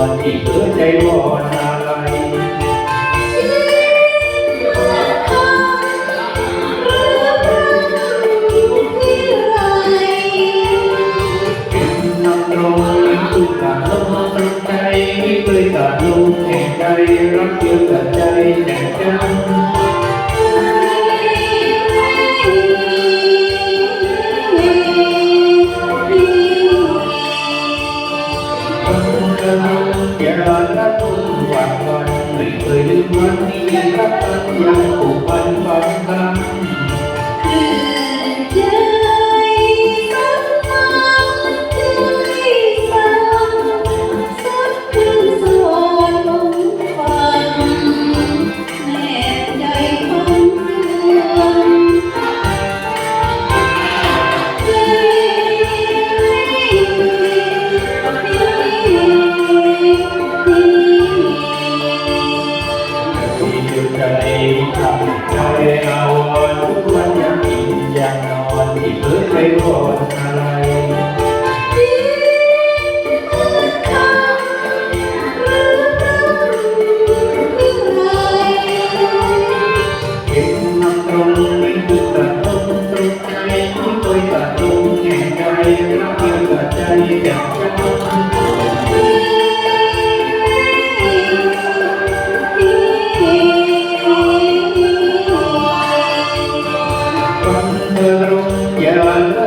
อนที่เพื่อใจวอนอะไรนำลงทุกการลงตรงใจเคยขาดลมแห่งใจรักเดียวกับใจ ไม่เคยลืมวันนี้รักกันยังผูกพันฝังกันใเอาวันทุกวันยังกินยังนอนที่เพื่อใจวอน Yeah.